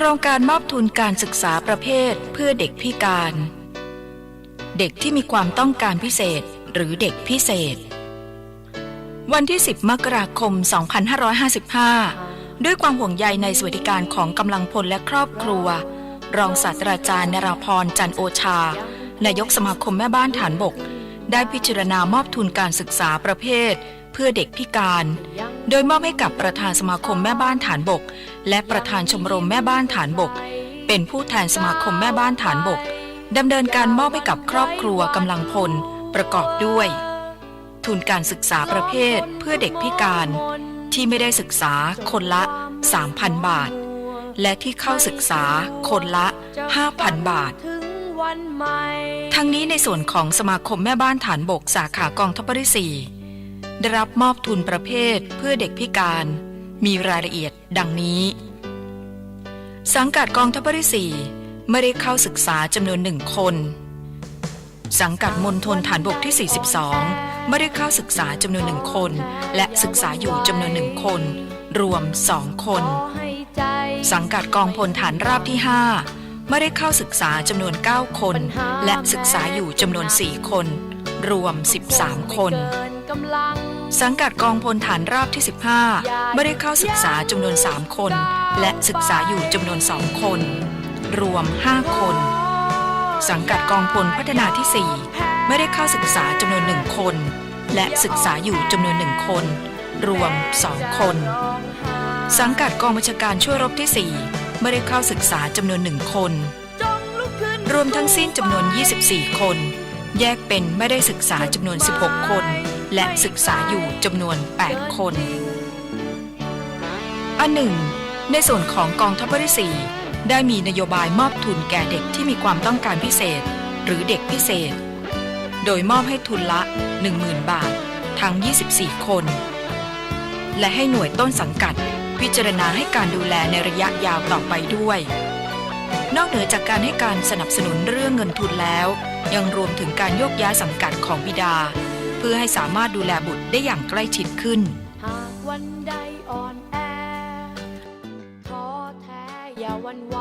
โครงการมอบทุนการศึกษาประเภทเพื่อเด็กพิการ เด็กที่มีความต้องการพิเศษหรือเด็กพิเศษ วันที่ 10 มกราคม 2555 ด้วยความห่วงใยในสวัสดิการของกำลังพลและครอบครัว รองศาสตราจารย์นราพรจันโอชานายกสมาคมแม่บ้านฐานบก ได้พิจารณามอบทุนการศึกษาประเภท พื่อเด็กพิการ โดยมอบให้กับประธานสมาคมแม่บ้านฐานบก และประธานชมรมแม่บ้านฐานบก เป็นผู้แทนสมาคมแม่บ้านฐานบกดำเนินการมอบให้กับครอบครัวกำลังพล ประกอบด้วย ทุนการศึกษาประเภทเพื่อเด็กพิการ ที่ไม่ได้ศึกษาคนละ 3,000 บาท และที่เข้าศึกษาคนละ 5,000 บาททั้งนี้ในส่วนของสมาคมแม่บ้านฐานบกสาขากองทัพบริสี ได้รับมอบทุนประเภทเพื่อเด็กพิการ มีรายละเอียดดังนี้ สังกัดกองทัพบริสีไม่ได้เข้าศึกษาจำนวนหนึ่งคน สังกัดมณฑลฐานบกที่ 42 ไม่ได้เข้าศึกษาจำนวนหนึ่งคน และศึกษาอยู่จำนวนหนึ่งคน รวมสองคน สังกัดกองพลฐานราบที่ 5 ไม่ได้เข้าศึกษาจำนวน 9 คน และศึกษาอยู่จำนวน 4 คน รวม 13 คน สังกัดกองพลฐานราบที่ 15 ไม่ได้เข้าศึกษาจำนวน 3 คน และศึกษาอยู่จำนวน 2 คน รวม 5 คน สังกัดกองพลพัฒนาที่ 4 ไม่ได้เข้าศึกษาจำนวน 1 คน และศึกษาอยู่จำนวน 1 คน รวม 2 คน สังกัดกองบัญชาการช่วยรบที่ 4 ไม่ได้เข้าศึกษาจำนวน 1 คน รวมทั้งสิ้นจำนวน 24 คน แยกเป็นไม่ได้ศึกษาจำนวน 16 คน และศึกษาอยู่จำนวน 8 คน อันหนึ่ง ในส่วนของกองทัพบริสีได้มีนโยบายมอบทุนแก่เด็กที่มีความต้องการพิเศษ หรือเด็กพิเศษ โดยมอบให้ทุนละ 10,000 บาท ทั้ง 24 คน และให้หน่วยต้นสังกัด พิจารณาให้การดูแลในระยะยาวต่อไปด้วย นอกเหนือจากการให้การสนับสนุนเรื่องเงินทุนแล้ว ยังรวมถึงการโยกย้ายสังกัดของบิดา เพื่อให้สามารถดูแลบุตรได้อย่างใกล้ชิดขึ้น หากวันใดอ่อนแอท้อแท้อย่าหวันไหว